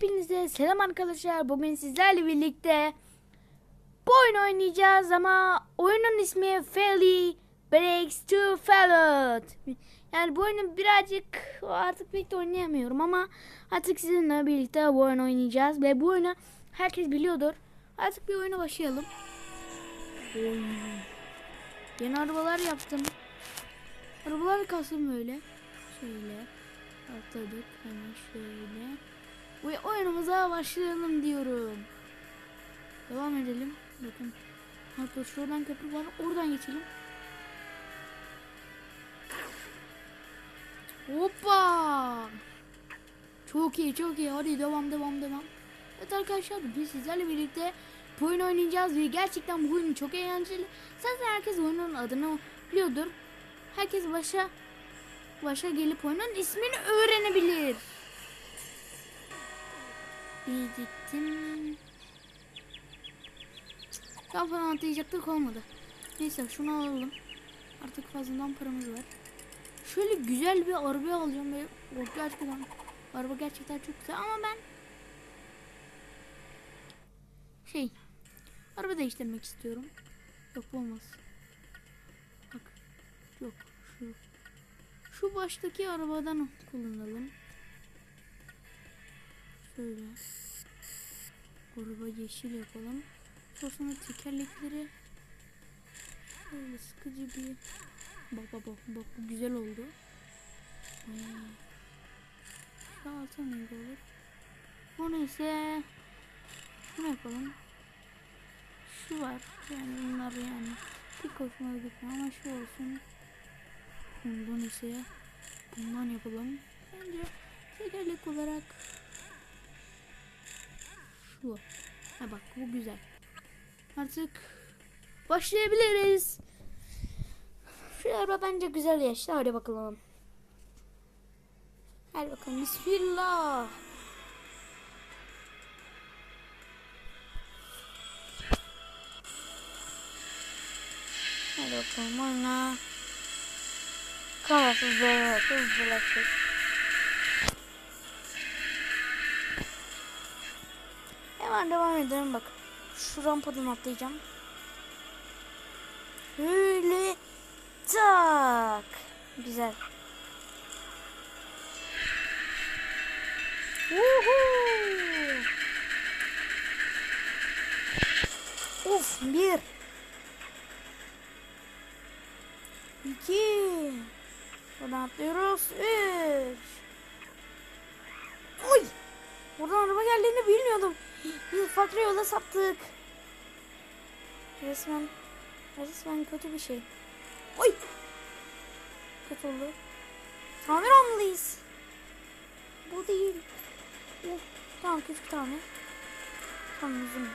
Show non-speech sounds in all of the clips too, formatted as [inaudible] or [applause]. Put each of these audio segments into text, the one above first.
Hepinize selam arkadaşlar. Bugün sizlerle birlikte bu oyun oynayacağız ama oyunun ismi Fairly Breaks to Fallout. Yani bu oyunu birazcık artık pek de oynayamıyorum ama artık sizinle birlikte bu oyunu oynayacağız ve bu oyunu herkes biliyordur. Artık bir oyuna başlayalım. Oy. Yeni arabalar yaptım. Arabalar kastım böyle. Şöyle. Atladık hemen şöyle. Ve oyunumuza başlayalım diyorum. Devam edelim. Bakın. Hatta şuradan köprü var. Oradan geçelim. Hoppa! Çok iyi çok iyi. Hadi devam devam devam. Evet arkadaşlar biz sizlerle birlikte bu oyunu oynayacağız ve gerçekten bu oyun çok eğlenceli. Zaten herkes oyunun adını biliyordur. Herkes başa başa gelip oyunun ismini öğrenebilir. Gittim. Tam falan olmadı. Neyse şunu alalım. Artık fazladan paramız var. Şöyle güzel bir araba alacağım ve o gerçekten araba gerçekten çok güzel ama ben şey araba değiştirmek istiyorum. Yok olmaz. Bak yok şu şu baştaki arabadan kullanalım. Şöyle. Araba yeşil yapalım. Sonra tekerlekleri şöyle sıkıcı bir bak bak bak bak bu güzel oldu. Hmm. Şu altı mıydı olur? Bu neyse ne yapalım? Şu var. Yani bunlar yani pek hoşuma gitmiyor ama şu olsun. Bundan ise bundan yapalım. Bence tekerlek olarak şu. Ha bak bu güzel. Artık başlayabiliriz. Şu araba bence güzel yaşlı. Hadi bakalım. Hadi bakalım. Bismillah. Hadi bakalım oyna. Kafasız böyle hızlılaşır. Hemen devam edelim bak. Şu rampadan atlayacağım. Böyle tak. Güzel. Woohoo! Of bir. İki. Buradan atlıyoruz. Üç. Oy. Buradan araba geldiğini bilmiyordum. Biz farklı yola saptık. Resmen resmen kötü bir şey. Oy! Kötü oldu. Tamir almalıyız. Bu değil. Oh, tamam küçük tane. Tamam uzun.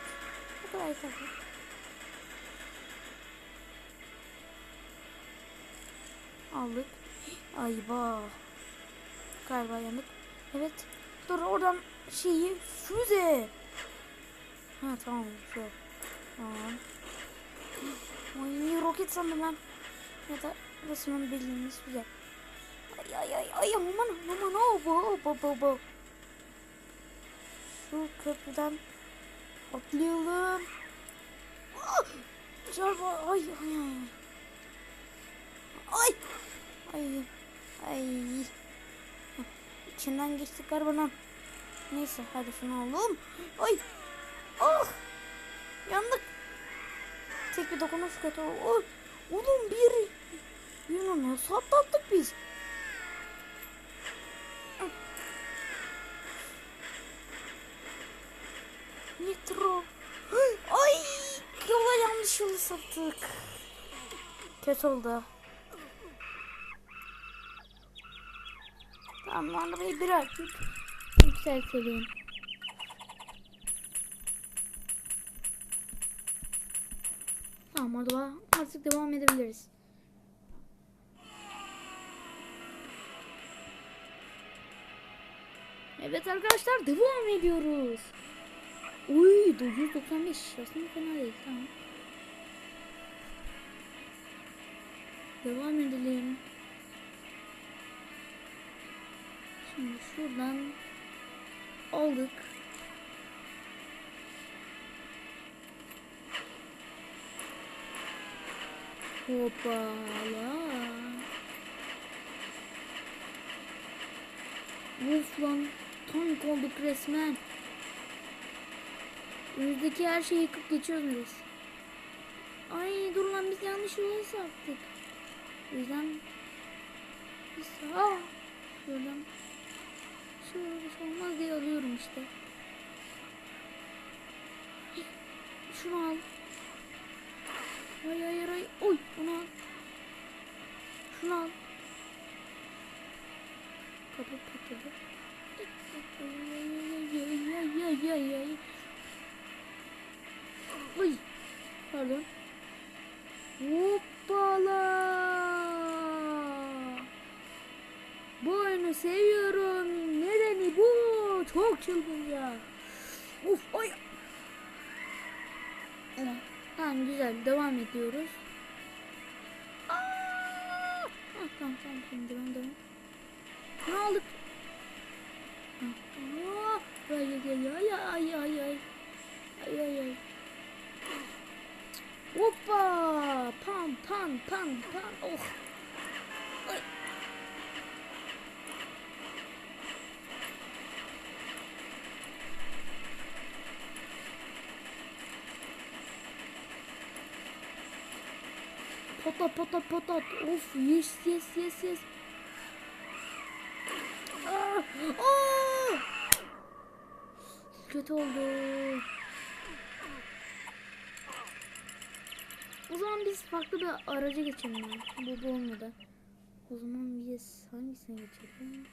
Bu kadar yeter. Aldık. Ayva. Galiba yandık. Evet. Dur oradan şeyi füze. Ha tamam şu. Tamam. Ay roket sandım ben. Ya da resmen bildiğimiz füze. Ay ay ay ay aman aman o bu bu bu bu. Şu köprüden atlayalım. Ah! Çarpı ay ay ay. Ay. Ay. Ay. İçinden geçtik arabanın. Neyse hadi şunu alalım. Ay. Ah. Yandık. Tek bir dokunuş kötü. Oy. Oğlum bir. Nasıl atlattık biz? Nitro. Ay. Yola yanlış yolu saptık. Kötü oldu. Tamam arabayı birazcık yükseltelim. Tamam araba artık devam edebiliriz. Evet arkadaşlar devam ediyoruz. Uy 995 aslında fena değil tamam. Devam edelim. Şimdi şuradan aldık. Hoppala. Uf lan tank olduk resmen. Önümüzdeki her şeyi yıkıp geçiyoruz biz. Ay dur lan biz yanlış yola saptık. O yüzden biz sağa şuradan şöyle şey olmaz diye alıyorum işte. Şunu al. Ay ay ay. Oy bunu al. Şunu al. Kapı patladı. Uy. Pardon. Hoppala. Bu oyunu seviyorum. Nedeni bu. Çok çılgınca. Uf ay. Evet. Tamam güzel. Devam ediyoruz. Tamam tamam tamam devam devam. Ne aldık? Aa! Ay ay ay ay ay ay ay. Ay ay ay. Hoppa! Pam pam pam pam. Oh. Patat patat patat. Of yes yes yes yes. Aa! Aa! Kötü oldu. O zaman biz farklı bir araca geçelim. Bu, bu olmadı. O zaman biz hangisine geçelim?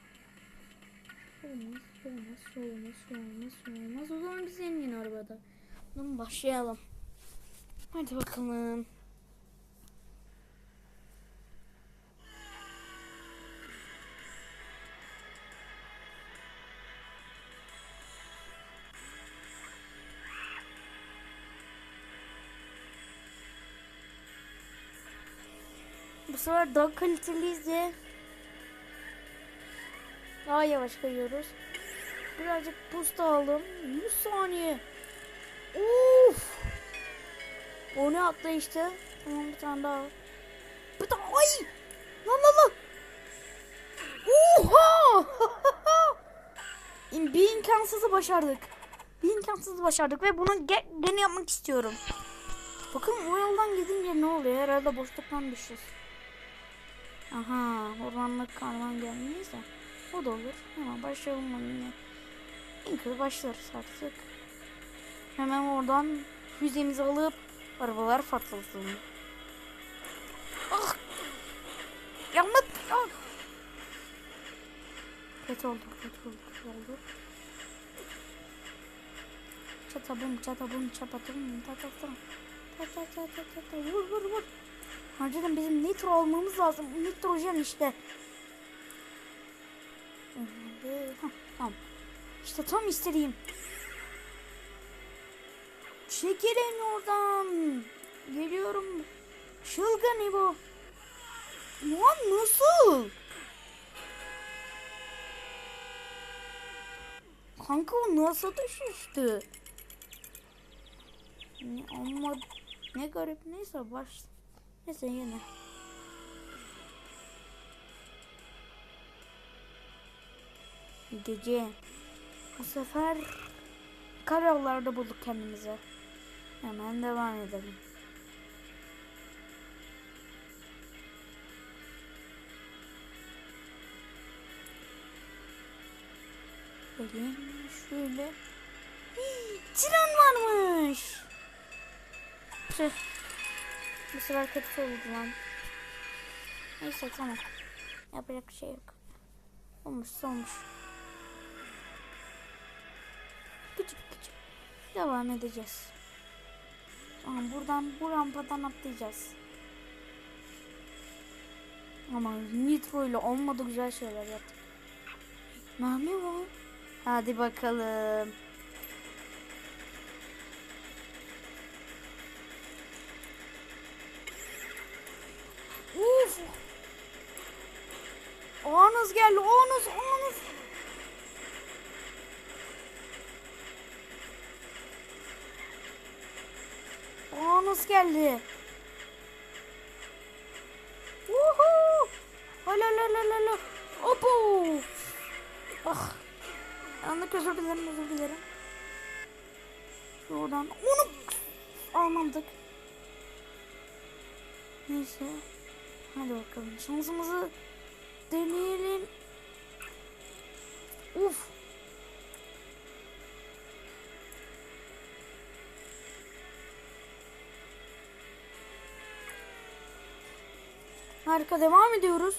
Olmaz, olmaz, olmaz, olmaz, olmaz. O zaman biz en yeni arabada. Zaman başlayalım. Hadi bakalım. Sefer daha kaliteliyiz de daha yavaş kayıyoruz. Birazcık boost aldım. 100 saniye. Uf. O ne attı işte. Tamam bir tane daha. Bir tane. Ay. Lan lan lan. Oha. [laughs] bir imkansızı başardık. Bir imkansızı başardık ve bunu ge gene yapmak istiyorum. Bakın o yoldan gidince ne oluyor? Herhalde boşluktan düşeceğiz. Aha, ormanlık karman gelmeyiz de. O da olur. Hemen başlayalım oyuna. İlk başlarız artık. Hemen oradan füzemizi alıp arabalar patlasın. Ah! Yanmak! Ah! Kötü oldu, kötü oldu, kötü oldu. Çatabum, çatabum, çapatum, tatatam. Tatatatatatata, vur vur vur. Harcadan bizim nitro almamız lazım. Nitrojen işte. Heh, tamam. İşte tam istediğim. Çekilin oradan. Geliyorum. Çılgın İbo. Lan nasıl? Kanka o nasıl düşüştü? Ne, ama ne garip neyse baş. Neyse yine. Gece. Bu sefer karayollarda bulduk kendimizi. Hemen devam edelim. Gelin şöyle. [gasps] Hii, tren varmış. Tüh. Bu sefer kötü oldu lan. Neyse tamam. Yapacak bir şey yok. Olmuş olmuş. Küçük küçük. Devam edeceğiz. Tamam buradan bu rampadan atlayacağız. Ama nitro ile olmadı güzel şeyler yaptık. Nami var. Hadi bakalım. Oğuz geldi. Oğuz, Oğuz. Oğuz geldi. Woohoo! Hala la la la la. Opo! Ah. Yanlış özür dilerim, özür dilerim. Şuradan onu almadık. Neyse. Hadi bakalım. Şansımızı deneyelim. Uf. Harika devam ediyoruz.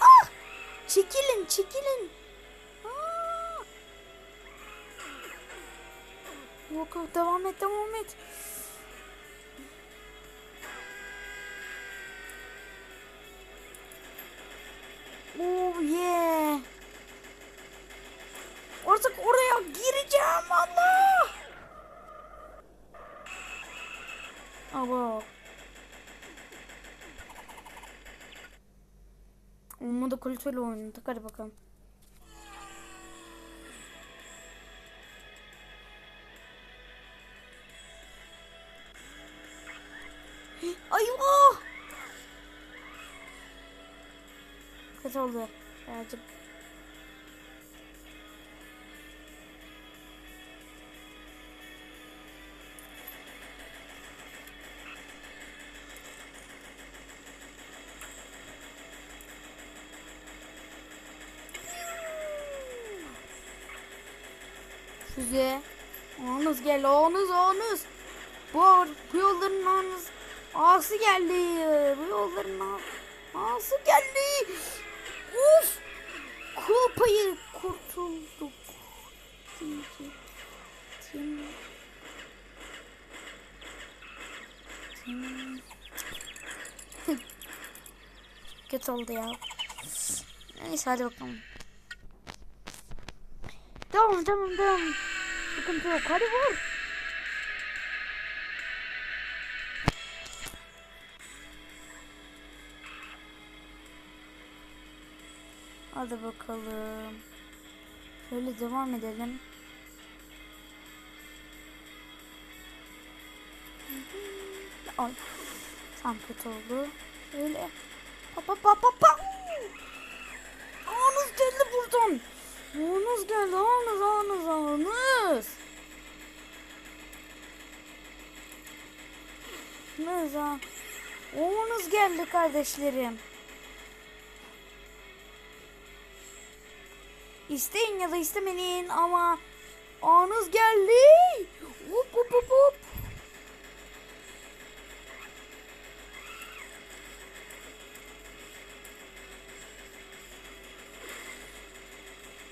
Ah! Çekilin, çekilin. Aa! Yok devam et, devam et. Yeah. Artık oraya gireceğim Allah. Abo. Olmadı kaliteli oynadık hadi bakalım. Ayvah! Kötü oldu birazcık. Füze. Onuz gel onuz onuz. Bu, bu yolların onuz. Ağası geldi. Bu yolların ağ- ağası geldi. Payı kurtulduk. Diyecektim. Tim. Kötü oldu ya. Neyse hadi bakalım. Tamam tamam tamam. Sıkıntı yok. Hadi vur. Hadi bakalım. Şöyle devam edelim. Ay. Tam kötü oldu. Şöyle. Pa pa pa pa pa. Anız geldi buradan. Anız geldi. Anız anız. Anız ha. Anız geldi kardeşlerim. İsteyin ya da istemeyin ama anız geldi. Hop hop hop hop.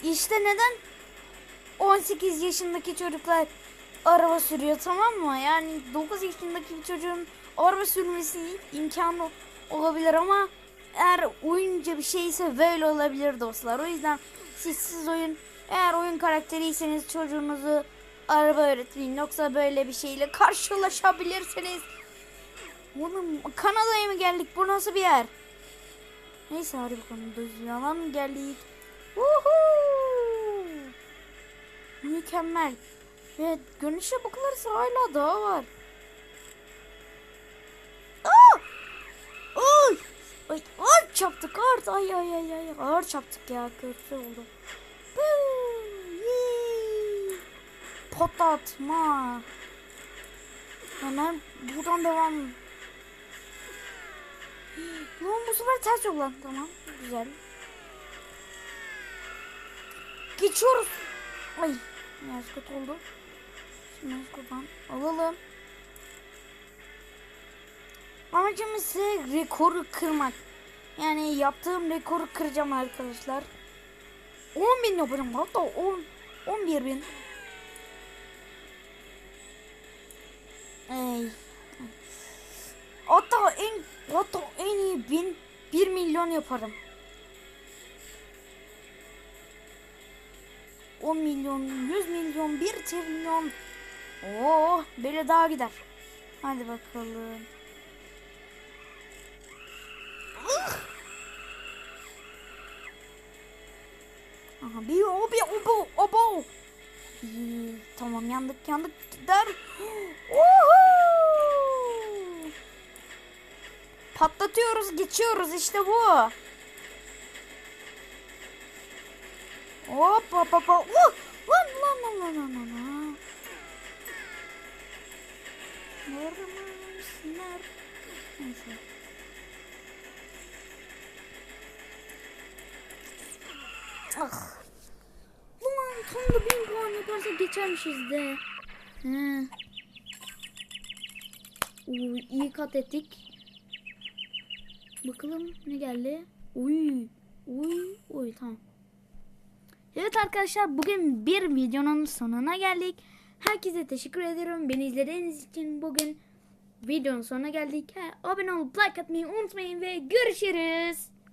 İşte neden 18 yaşındaki çocuklar araba sürüyor tamam mı? Yani 9 yaşındaki bir çocuğun araba sürmesi imkanı olabilir ama eğer oyunca bir şeyse böyle olabilir dostlar. O yüzden siz siz oyun eğer oyun karakteriyseniz çocuğunuzu araba öğretmeyin. Yoksa böyle bir şeyle karşılaşabilirsiniz. Oğlum Kanada'ya mı geldik? Bu nasıl bir yer? Neyse hadi bakalım yalan geldik. Woohoo! Mükemmel. Ve görünüşe bakılırsa hala daha var. Aa! Ay! Ay, ağır çarptık ağır. Ay ay ay ay. Ağır çarptık ya. Kötü oldu. Patlatma. Hemen buradan devam. Lan bu sefer ters yol lan. Tamam. Güzel. Geçiyoruz. Ay. Biraz kötü oldu. Şimdi buradan alalım. Amacımız ise rekoru kırmak. Yani yaptığım rekoru kıracağım arkadaşlar. 10 bin yaparım hatta 10 11 bin. Ey. Hatta en hatta en iyi bin 1 milyon yaparım. 10 milyon, 100 milyon, 1 trilyon. Oo, böyle daha gider. Hadi bakalım. Aha bir o bir o bu o bu. İyi, tamam yandık yandık gider. Patlatıyoruz, geçiyoruz işte bu. Hop hop hop. Uh! Lan lan lan lan lan lan. Vurmuşlar. Neyse. Ah. Ulan tam da bin puan yaparsak geçermişiz de. He. Oo, iyi kat ettik. Bakalım ne geldi? Uy. Uy. Uy tamam. Evet arkadaşlar bugün bir videonun sonuna geldik. Herkese teşekkür ederim. Beni izlediğiniz için bugün videonun sonuna geldik. Abone olup like atmayı unutmayın ve görüşürüz.